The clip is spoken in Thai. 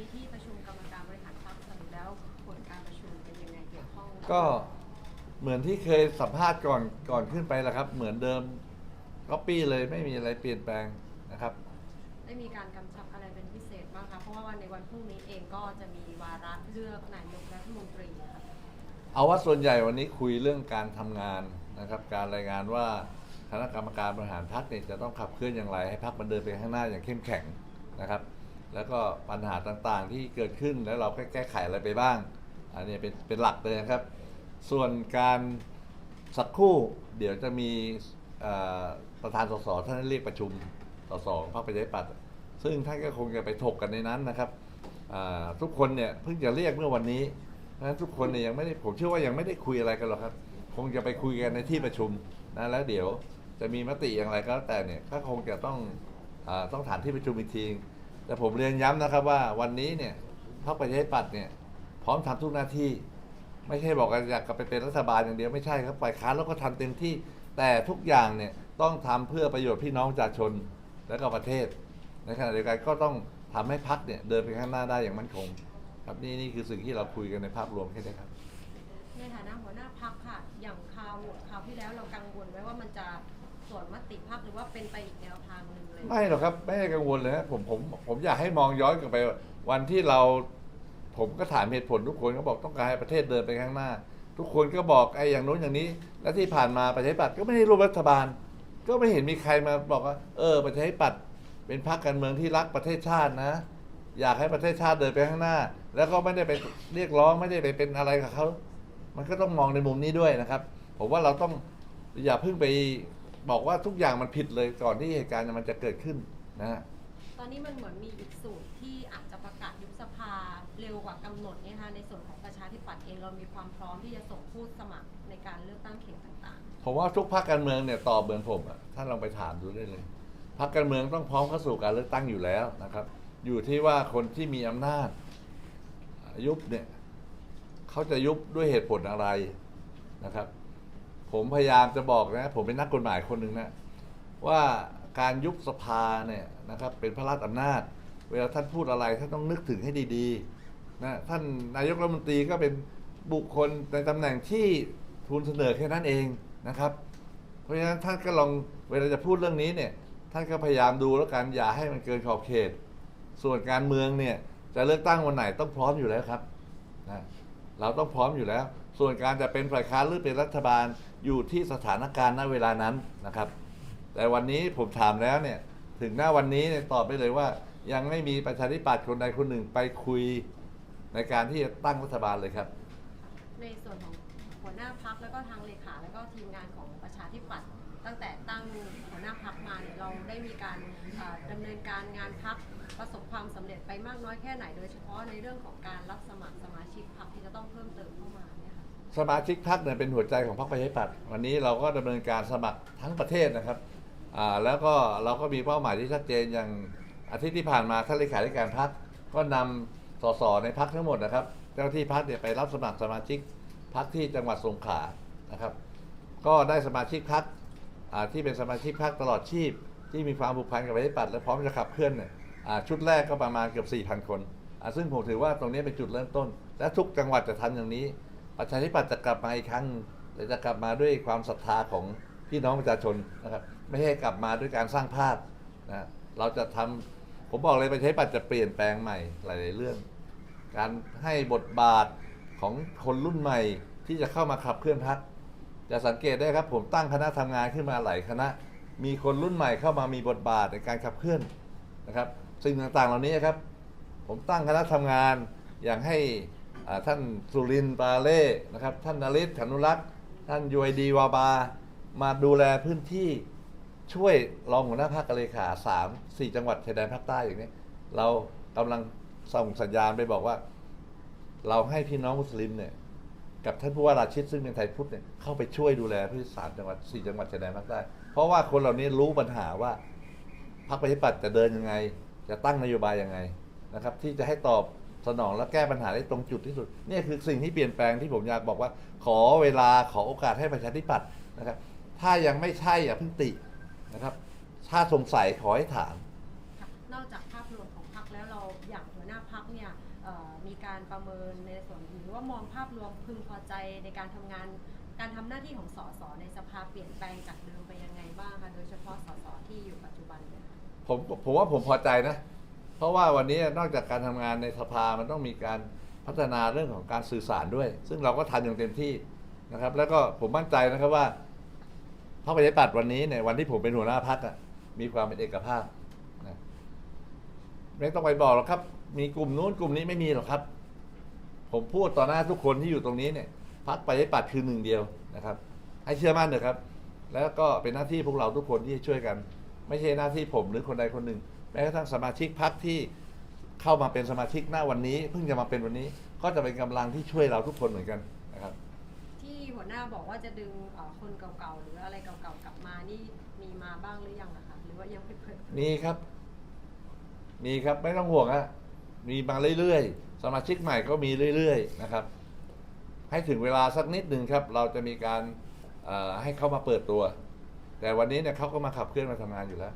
นี้ที่ประชุมกรรมการบริหารพรรคสรุปแล้วผลการประชุมเป็นยังไงเกี่ยวข้องก็เหมือนที่เคยสัมภาษณ์ก่อนก่อนขึ้นไปแหละครับ เหมือนเดิมก็ปี้เลยไม่มีอะไรเปลี่ยนแปลงนะครับ ได้มีการกำชับอะไรเป็นพิเศษบ้างคะเพราะว่าวันในวันพรุ่งนี้เองก็จะมีวาระเลือกนายกรัฐมนตรีค่ะเอาว่าส่วนใหญ่วันนี้คุยเรื่องการทำงานนะครับ การรายงานว่าคณะกรรมการบริหารพรรคเนี่ยจะต้องขับเคลื่อนอย่างไรให้พรรคมันเดินไปข้างหน้าอย่างเข้มแข็งนะครับ แล้วก็ปัญหาต่างๆที่เกิดขึ้นแล้วเราแก้ไขอะไรไปบ้าง อันนี้เป็นเป็นหลักเลยนะครับ ส่วนการสักครู่เดี๋ยวจะมีประธานสสท่านเรียกประชุมสสพรรคประชาธิปัตย์ซึ่งท่านก็คงจะไปถกกันในนั้นนะครับทุกคนเนี่ยเพิ่งจะเรียกเมื่อวันนี้เพราะนั้นทุกคนเนี่ยยังไม่ได้ผมเชื่อว่ายังไม่ได้คุยอะไรกันหรอกครับ คงจะไปคุยกันในที่ประชุมนะแล้วเดี๋ยวจะมีมติอย่างไรก็แล้วแต่เนี่ยก็คงจะต้องอต้องถามที่ประชุมอีกที แต่ผมเรียนย้ำนะครับว่าวันนี้เนี่ยพรรคประชาธิปัตย์เนี่ยพร้อมทำทุกหน้าที่ ไม่ใช่บอกว่าอยากกลับไปเป็นรัฐบาลอย่างเดียวไม่ใช่ครับฝ่ายค้านเราก็ทำเต็มที่ แต่ทุกอย่างเนี่ยต้องทำเพื่อประโยชน์พี่น้องประชาชนและก็ประเทศ ในขณะเดียวกันก็ต้องทำให้พรรคเนี่ยเดินไปข้างหน้าได้อย่างมั่นคง ครับนี่นี่คือสิ่งที่เราคุยกันในภาพรวมแค่นี้ครับในฐานะหัวหน้าพักค่ะอย่างคราวคราวที่แล้วเรากังวลไว้ว่ามันจะ ส่วนมติพักหรือว่าเป็นไปอีกแนวทางหนึ่งเลยไม่หรอกครับ ไม่ได้กังวลเลยนะผมผมผมอยากให้มองย้อนกลับไป วันที่เรา ผมก็ถามเหตุผลทุกคนก็บอกต้องการให้ประเทศเดินไปข้างหน้า ทุกคนก็บอกไอ้อย่างโน้นอย่างนี้ และที่ผ่านมาประชาธิปัตย์ก็ไม่ได้ร่วมรัฐบาล ก็ไม่เห็นมีใครมาบอกว่า เออ ประชาธิปัตย์เป็นพรรคการเมืองที่รักประเทศชาตินะ อยากให้ประเทศชาติเดินไปข้างหน้า แล้วก็ไม่ได้ไปเรียกร้องไม่ได้ไปเป็นอะไรกับเขามันก็ต้องมองในมุมนี้ด้วยนะครับ ผมว่าเราต้องอย่าเพิ่งไป บอกว่าทุกอย่างมันผิดเลยก่อนที่เหตุการณ์มันจะเกิดขึ้นนะฮะ ตอนนี้มันเหมือนมีอีกสูตรที่อาจจะประกาศยุบสภาเร็วกว่ากำหนดเนี่ยค่ะในส่วนของประชาธิปัตย์เองเรามีความพร้อมที่จะส่งผู้สมัครในการเลือกตั้งเขตต่างผมว่าทุกพรรคการเมืองเนี่ยตอบเหมือนผมอะท่านลองไปถามดูได้เลยพรรคการเมืองต้องพร้อมเข้าสู่การเลือกตั้งอยู่แล้วนะครับ อยู่ที่ว่าคนที่มีอำนาจยุบเนี่ยเขาจะยุบด้วยเหตุผลอะไรนะครับ ผมพยายามจะบอกนะ ผมเป็นนักกฎหมายคนหนึ่งนะ ว่าการยุบสภาเนี่ยนะครับเป็นพระราชอำนาจ เวลาท่านพูดอะไรท่านต้องนึกถึงให้ดีๆนะท่านนายกรัฐมนตรีก็เป็นบุคคลในตำแหน่งที่ทูลเสนอแค่นั้นเองนะครับ เพราะฉะนั้นท่านก็ลองเวลาจะพูดเรื่องนี้เนี่ยท่านก็พยายามดูแล้วกันอย่าให้มันเกินขอบเขต ส่วนการเมืองเนี่ยจะเลือกตั้งวันไหนต้องพร้อมอยู่แล้วครับนะเราต้องพร้อมอยู่แล้ว ส่วนการจะเป็นฝ่ายค้านหรือเป็นรัฐบาลอยู่ที่สถานการณ์ณเวลานั้นนะครับ แต่วันนี้ผมถามแล้วเนี่ยถึงหน้าวันนี้เนี่ยตอบไปเลยว่า ยังไม่มีประชาธิปัตย์คนใดคนหนึ่งไปคุยในการที่จะตั้งรัฐบาลเลยครับ ในส่วนของหัวหน้าพักแล้วก็ทางเลขาแล้วก็ทีมงานของประชาธิปัตย์ตั้งแต่ตั้งหัวหน้าพักมาเนี่ยเราได้มีการเอ่อดำเนินการงานพักประสบความสำเร็จไปมากน้อยแค่ไหนโดยเฉพาะในเรื่องของการรับสมัครสมาชิกพักที่จะต้องเพิ่มเติมเข้ามา สมาชิกพรรคเนี่ยเป็นหัวใจของพรรคประชาธิปัตย์วันนี้เราก็ดำเนินการสมัครทั้งประเทศนะครับอ่าแล้วก็เราก็มีเป้าหมายที่ชัดเจนอย่างอาทิตย์ที่ผ่านมาท่านเลขาธิการพรรคก็นำสสในพรรคทั้งหมดนะครับ เจ้าหน้าที่พรรคเนี่ยไปรับสมัครสมาชิกพรรคที่จังหวัดสงขลานะครับ ก็ได้สมาชิกพรรคอ่าที่เป็นสมาชิกพรรคตลอดชีพ ที่มีความผูกพันกับประชาธิปัตย์และพร้อมจะขับเคลื่อนเนี่ยอ่าชุดแรกก็ประมาณเกือบ4,000 คนอ่าซึ่งผมถือว่าตรงนี้เป็นจุดเริ่มต้น และทุกจังหวัดจะทำอย่างนี้ ประชาธิปัตย์จะกลับมาอีกครั้งแต่จะกลับมาด้วยความศรัทธาของพี่น้องประชาชนนะครับ ไม่ให้กลับมาด้วยการสร้างภาพนะเราจะทำผมบอกเลยประชาธิปัตย์จะเปลี่ยนแปลงใหม่หลาย ๆ เรื่อง การให้บทบาทของคนรุ่นใหม่ที่จะเข้ามาขับเคลื่อนพรรคจะสังเกตได้ครับผมตั้งคณะทำงานขึ้นมาหลายคณะ มีคนรุ่นใหม่เข้ามามีบทบาทในการขับเคลื่อนนะครับ สิ่งต่างๆเหล่านี้ครับ ผมตั้งคณะทำงานอย่างให้ ท่านสุรินทร์ปาเล่นะครับ ท่านนริศขนุรักษ์ ท่านยูไอดีวาบา มาดูแลพื้นที่ช่วยรองหัวหน้าภาคเลขาสามสี่จังหวัดชายแดนภาคใต้อย่างนี้ เรากำลังส่งสัญญาณไปบอกว่า เราให้พี่น้องมุสลิมเนี่ยกับท่านผู้ว่าราชิตซึ่งเป็นไทยพุทธเนี่ยเข้าไปช่วยดูแลพื้นสามจังหวัดสี่จังหวัดชายแดนภาคใต้เพราะว่าคนเหล่านี้รู้ปัญหาว่าพรรคประชาธิปัตย์จะเดินยังไง จะตั้งนโยบายยังไงนะครับ ที่จะให้ตอบ สนองและแก้ปัญหาได้ตรงจุดที่สุดนี่คือสิ่งที่เปลี่ยนแปลงที่ผมอยากบอกว่า ขอเวลาขอโอกาสให้ประชาธิปัตย์นะครับ ถ้ายังไม่ใช่อย่าเพิ่งตินะครับ ถ้าสงสัยขอให้ถามค่ะนอกจากภาพรวมของพักแล้วเราอย่างหัวหน้าพักเนี่ยการประเมินในส่วนหรือว่ามองภาพรวมพึงพอใจในการทำงาน การทำหน้าที่ของสสในสภาเปลี่ยนแปลงจากเดิมไปยังไงบ้างคะโดยเฉพาะสสที่อยู่ปัจจุบันเนี่ยค่ะผมผมว่าผมพอใจนะ เพราะว่าวันนี้นอกจากการทำงานในสภามันต้องมีการพัฒนาเรื่องของการสื่อสารด้วย ซึ่งเราก็ทำอย่างเต็มที่นะครับ แล้วก็ผมมั่นใจนะครับว่าพรรคประชาธิปัตย์วันนี้เนี่ยวันที่ผมเป็นหัวหน้าพรรคอะมีความเป็นเอกภาพนะไม่ต้องไปบอกหรอกครับ มีกลุ่มนู้นกลุ่มนี้ไม่มีหรอกครับ ผมพูดต่อหน้าทุกคนที่อยู่ตรงนี้เนี่ยพรรคประชาธิปัตย์คือหนึ่งเดียวนะครับ ให้เชื่อมั่นเถอะครับ แล้วก็เป็นหน้าที่พวกเราทุกคนที่ช่วยกัน ไม่ใช่หน้าที่ผมหรือคนใดคนหนึ่ง แม้กระทั่งสมาชิกพรรคที่เข้ามาเป็นสมาชิกหน้าวันนี้ เพิ่งจะมาเป็นวันนี้ก็จะเป็นกำลังที่ช่วยเราทุกคนเหมือนกันนะครับ ที่หัวหน้าบอกว่าจะดึงเอ่อคนเก่าๆ หรืออะไรเก่าๆ กลับมานี่มีมาบ้างหรือยังอะคะหรือว่ายังไม่เปิดเผยมีครับ มีครับไม่ต้องห่วงอะมีมาเรื่อยๆ สมาชิกใหม่ก็มีเรื่อยๆนะครับ ให้ถึงเวลาสักนิดหนึ่งครับ เราจะมีการเอ่อให้เขามาเปิดตัว แต่วันนี้เนี่ยเขาก็มาขับเคลื่อนมาทำงานอยู่แล้ว